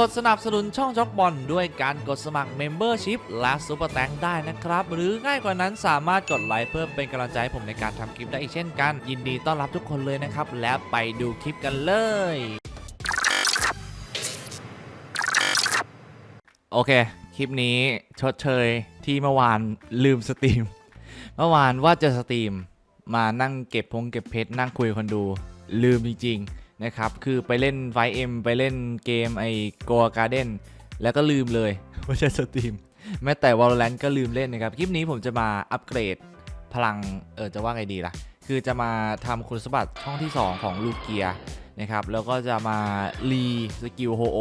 กดสนับสนุนช่องจ็อกบอลด้วยการกดสมัคร Membership และ Super t a n k ได้นะครับ หรือง่ายกว่านั้นสามารถกดไลค์เพื่อเป็นกำลังใจให้ผมในการทำคลิปได้อีกเช่นกัน ยินดีต้อนรับทุกคนเลยนะครับ และไปดูคลิปกันเลยโอเค คลิปนี้ชดเชยที่เมื่อวานลืมสตรีม เมื่อวานว่าจะสตรีม มานั่งเก็บพงเก็บเพชรนั่งคุยคนดู ลืมจริงๆ นะครับ คือไปเล่นไฟเอ็มไปเล่นเกมไอ้โกลการ์เด้นแล้วก็ลืมเลยว่าจะสตรีมแม้แต่ Valorant ก็ลืมเล่นนะครับ คลิปนี้ผมจะมาอัปเกรดพลัง เออจะว่าไงดีล่ะ คือจะมาทำคุณสมบัติช่องที่ 2 ของลูเกียนะครับ แล้วก็จะมารีสกิลโฮโอ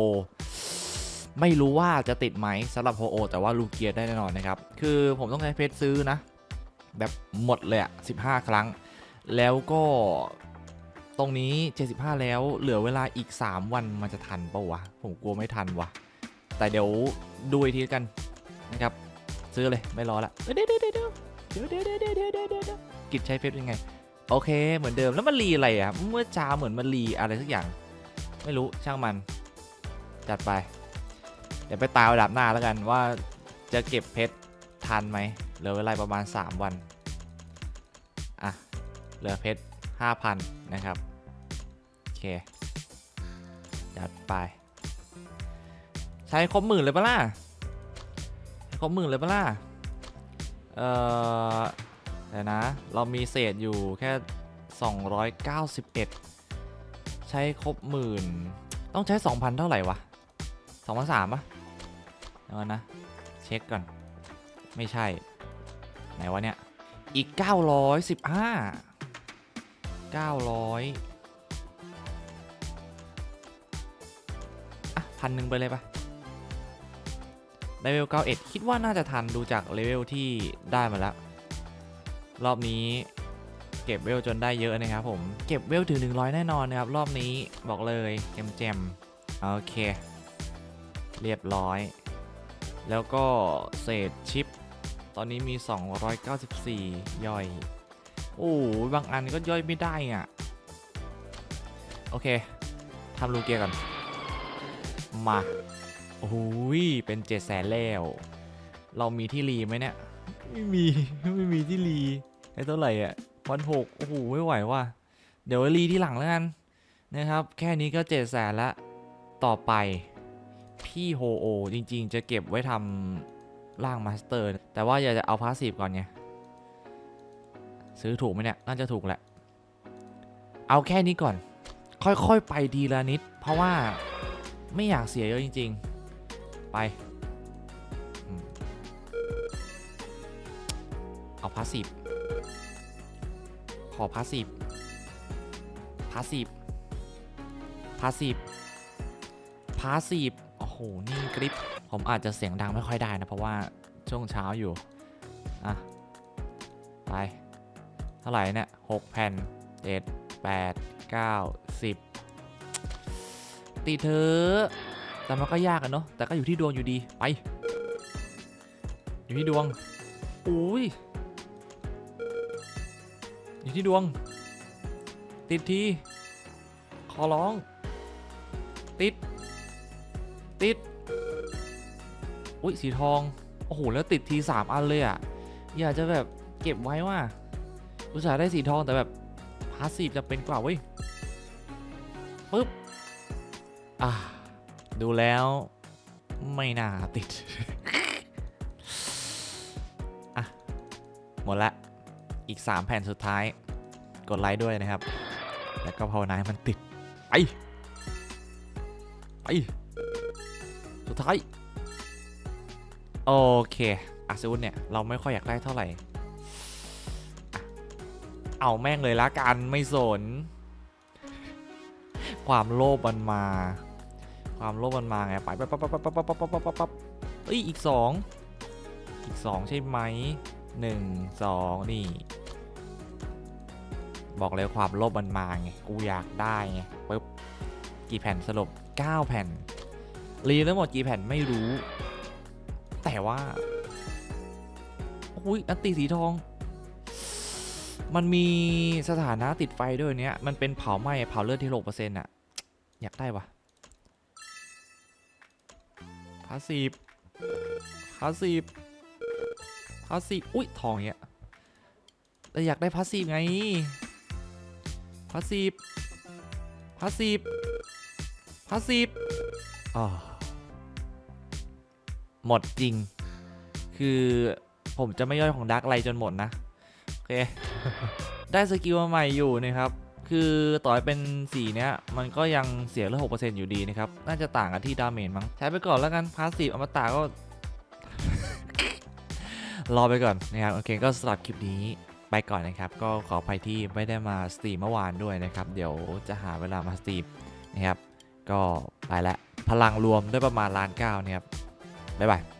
ไม่รู้ว่าจะติดไหมสำหรับโฮโอแต่ว่าลูเกียได้แน่นอนนะครับ คือผมต้องใช้เพชรซื้อนะ แบบหมดเลยอะ15 ครั้ง แล้วก็ ตรงนี้ 75 แล้วเหลือเวลาอีก 3 วันมันจะทันปะวะ ผมกลัวไม่ทันวะแต่เดี๋ยวดูอีกทีกันนะครับ ซื้อเลยไม่รอละเดี๋ยวเดี๋ยวเดี๋ยวเดี๋ยวเดี๋ยวเดี๋ยวเดี๋ยวเดี๋ยวเดี๋ยวเดี๋ยวเดี๋ยวกิจใช้เพชรยังไง โอเคเหมือนเดิมแล้วมันรีอะไรอะเมื่อเช้าเหมือนมันรีอะไรสักอย่าง ไม่รู้ช่างมัน จัดไป เดี๋ยวไปตายระดับหน้าแล้วกันว่าจะเก็บเพชรทันไหมเหลือเวลาประมาณ 3 วันอะเหลือเพชร 5,000 นะครับ โอเค จัดไป ใช้ครบหมื่นเลยปะล่ะครบหมื่นเลยปะล่ะ เอ่อเดี๋ยวนะ เรามีเศษอยู่แค่ 291 ใช้ครบหมื่น ต้องใช้ 2,000 เท่าไหร่วะ2,003ปะเดี๋ยวนะ เช็คก่อน ไม่ใช่ ไหนวะเนี่ย อีก 915 900อะพันหนึ่งไปเลยปะเลเวล91 คิดว่าน่าจะทันดูจากเลเวลที่ได้มาแล้ว รอบนี้เก็บเวลจนได้เยอะนะครับผม เก็บเวลถึง 100 แน่นอนนะครับ รอบนี้บอกเลยแจมๆโอเค เรียบร้อย แล้วก็เศษชิป ตอนนี้มี 294 ย่อย โอ้บางอันก็ย่อยไม่ได้อะ โอเคทำลูเกียก่อน มาโอ้ยเป็นเจ็ดแสนแล้ว เรามีที่รีไหมเนี่ย ไม่มี ไม่มีที่รีไอ้เท่าไหร่อะวันหกโอ้โหไม่ไหวว่ะ เดี๋ยวรีที่หลังแล้วกันนะครับ แค่นี้ก็เจ็ดแสนละต่อไป พี่โฮโอ จริง ๆ จะเก็บไว้ทำร่างมาสเตอร์ แต่ว่าอยากจะเอาพาสซีฟก่อนไง ซื้อถูกไหมเนี่ยน่าจะถูกแหละ เอาแค่นี้ก่อน ค่อยๆไปดีละนิด เพราะว่าไม่อยากเสียเยอะจริง ๆ ไป เอาพาสซีฟขอพาสซีฟพาสซีฟพาสซีฟพาสซีฟโอ้โห นี่กริป ผมอาจจะเสียงดังไม่ค่อยได้นะ เพราะว่าช่วงเช้าอยู่ อะ ไป ท่าไหร่เนี่ยหกแผ่นเจ็ดแปดเก้าสิบตีเธอ แต่มันก็ยากอะเนาะ แต่ก็อยู่ที่ดวงอยู่ดี ไป อยู่ที่ดวงอุ้ย อยู่ที่ดวง ติดที ขอร้อง ติด ติด อุ้ยสีทอง โอ้โห แล้วติดทีสามอันเลยอะอยากจะแบบเก็บไว้ว่า อุตส่าห์ได้สีทองแต่แบบพาสซีฟจะเป็นกว่าเว้ยปึ๊บอะดูแล้วไม่น่าติด อะ หมดละ อีก 3 แผ่นสุดท้าย กดไลค์ด้วยนะครับ แล้วก็ภาวนาให้มันติด ไป ไป สุดท้าย โอเคอาซูนเนี่ย เราไม่ค่อยอยากได้เท่าไหร่ เอาแม่งเลยละกันไม่สน ความโลภมันมา ความโลภมันมาไงไปปั๊บปั๊บปั๊บปั๊บปั๊บปั๊บปั๊บปั๊บปั๊บเอ้ยอีกสองอีกสองใช่ไหมหนึ่งสองนี่ บอกเลยความโลภมันมาไงกูอยากได้ไงปึ๊บกี่แผ่นสรุป9 แผ่น รีทั้งหมดกี่แผ่นไม่รู้ แต่ว่าอุ้ยอันตีสีทอง มันมีสถานะติดไฟด้วยเนี้ย มันเป็นเผาไหม้เผาเลือดที่หกเปอร์เซ็นต์อะ อยากได้วะพาสีพาสีพาสีอุ้ยทองเนี้ยแต่อยากได้พาสีไงพาสีพาสีพาสีฟอ๋อหมดจริง คือผมจะไม่ย่อยของดักไลจนหมดนะ เค ได้สกิลมาใหม่อยู่นะครับ คือต่อให้เป็นสีเนี้ย มันก็ยังเสียเหลือ6%อยู่ดีนะครับ น่าจะต่างกันที่ดาเมจมั้ง ใช้ไปก่อนแล้วกัน พาสซีฟอมตะก็ รอไปก่อนนะครับ โอเค ก็สำหรับคลิปนี้ไปก่อนนะครับ ก็ขออภัยที่ไม่ได้มาสตรีมเมื่อวานด้วยนะครับ เดี๋ยวจะหาเวลามาสตรีมนะครับ ก็ไปละ พลังรวมได้ประมาณล้านเก้านะครับบ๊ายบาย